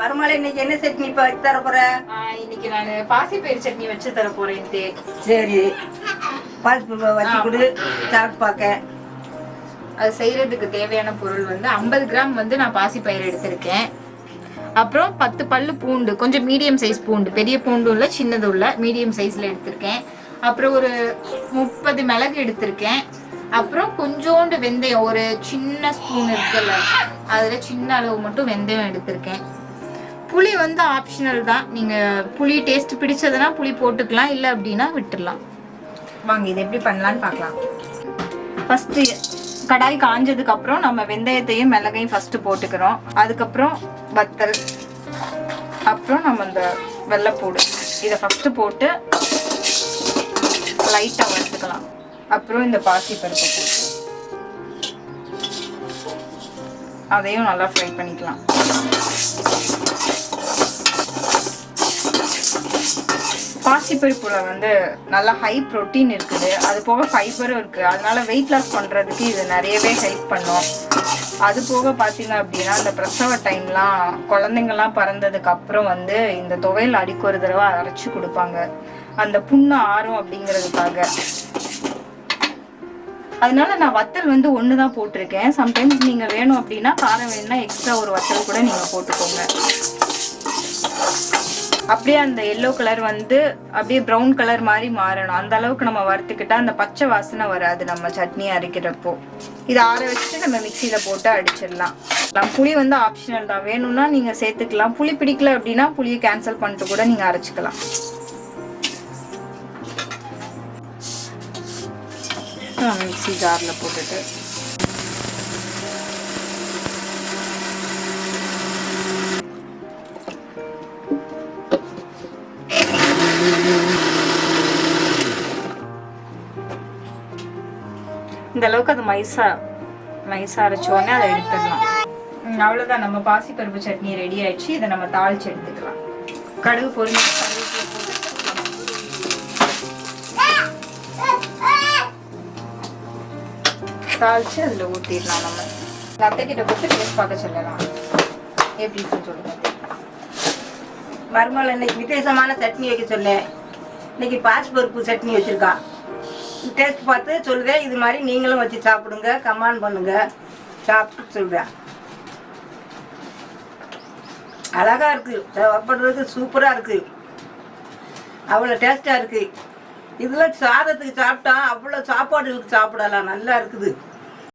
மறுமலை இன்னைக்கு என்ன சட்னி தர போற? இன்னைக்கு நான் பாசிப்பயிறு சட்னி வச்சு தர போறேன் சரி. பால் வச்சு கொடு. சாப்பிட்டு பார்க்க அது செய்யறதுக்கு தேவையான பொருள் வந்து ஐம்பது கிராம் வந்து நான் பாசிப்பயிறு எடுத்திருக்கேன். அப்புறம் பத்து பல்லு பூண்டு கொஞ்சம் மீடியம் சைஸ் பூண்டு. பெரிய பூண்டு இல்ல சின்னது உள்ள மீடியம் சைஸ்ல எடுத்திருக்கேன். அப்புறம் ஒரு முப்பது மிளகு எடுத்திருக்கேன். அப்புறம் கொஞ்சோண்டு வெந்தயம் ஒரு சின்ன ஸ்பூன் இருக்குல்ல அதுல சின்ன அளவு மட்டும் வெந்தயம் எடுத்திருக்கேன். புளி வந்து ஆப்ஷனல் தான். நீங்க புளி டேஸ்ட் பிடிச்சதுன்னா புளி போட்டுக்கலாம். இல்லை அப்படின்னா விட்டுடலாம் வாங்க இது எப்படி பண்ணலான்னு பார்க்கலாம். ஃபர்ஸ்ட் கடாய் காஞ்சதுக்கு அப்புறம் நம்ம வெந்தயத்தையும் மிளகையும் ஃபர்ஸ்ட் போட்டுக்கிறோம். அதுக்கப்புறம் வத்தல் அப்புறம் நம்ம இந்த வெள்ளைப்பூடு. இதை ஃபர்ஸ்ட் போட்டு லைட்டா வறுத்துக்கலாம். அப்புறம் இந்த பாசி பருப்பை போட்டு. அதையும் நல்லா ஃப்ரை பண்ணிக்கலாம். பாசிப்பருப்புல வந்து நல்லா ஹை புரோட்டீன் இருக்குது. அது போக ஃபைபரும் இருக்கு. அதனால வெயிட் லாஸ் பண்றதுக்கு இது நிறையவே ஹெல்ப் பண்ணும். அது போக பார்த்தீங்க அப்படின்னா இந்த பிரசவ டைம்லாம் குழந்தைங்கள்லாம் பிறந்ததுக்கு அப்புறம் வந்து இந்த துவையல் அடிக்கு ஒரு தடவை அரைச்சி கொடுப்பாங்க. அந்த புண்ணு ஆறும் அப்படிங்கிறதுக்காக. அதனால நான் வத்தல் வந்து ஒன்று தான் போட்டிருக்கேன். சம்டைம்ஸ் நீங்கள் வேணும் அப்படின்னா காரம் வேணும்னா எக்ஸ்ட்ரா ஒரு வத்தல் கூட நீங்கள் போட்டுக்கோங்க. அப்படியே அந்த எல்லோ கலர் வந்து அப்படியே ப்ரௌன் கலர் மாதிரி மாறணும். அந்த அளவுக்கு நம்ம வறுத்துக்கிட்டா அந்த பச்சை வாசனை வராது நம்ம சட்னி அரைக்கிறப்போ. இதை ஆற வச்சுட்டு நம்ம மிக்சியில போட்டு அடிச்சிடலாம். புளி வந்து ஆப்ஷனல் தான். வேணும்னா நீங்க சேர்த்துக்கலாம். புளி பிடிக்கல அப்படின்னா புளியை கேன்சல் பண்ணிட்டு கூட நீங்க அரைச்சிக்கலாம். மிக்சி ஜார்ல போட்டுட்டு. இந்த அளவுக்கு அது மைசா மைசா அரைச்ச உடனே அதை எடுத்துடலாம். அவ்வளோதான் அவ்வளவுதான். நம்ம பாசி பருப்பு சட்னி ரெடி ஆயிடுச்சு. இதை நம்ம தாளிச்சு எடுத்துக்கலாம். கடுகு பொறுமை தாளிச்சு அதுல ஊத்திடலாம் நம்ம. எங்க அத்தை கிட்ட கொடுத்து டேஸ்ட் பார்க்க சொல்லலாம். எப்படி இருக்குன்னு சொல்லுங்க. மருமகள் இன்னைக்கு விசேஷமான சட்னி வைக்க சொன்னேன். இன்னைக்கு பாசி பருப்பு சட்னி வச்சிருக்கா. டேஸ்ட் பார்த்து சொல்லுதேன் இது மாதிரி நீங்களும் வச்சு சாப்பிடுங்க கமான் பண்ணுங்க. சாப்பிட்டு சொல்கிறேன் அழகா இருக்கு. சாப்பிட்றதுக்கு சூப்பராக இருக்கு. அவ்வளோ டேஸ்ட்டாக இருக்கு. இதெல்லாம் சாதத்துக்கு சாப்பிட்டா அவ்வளோ சாப்பாடுகளுக்கு சாப்பிடலாம். நல்லா இருக்குது.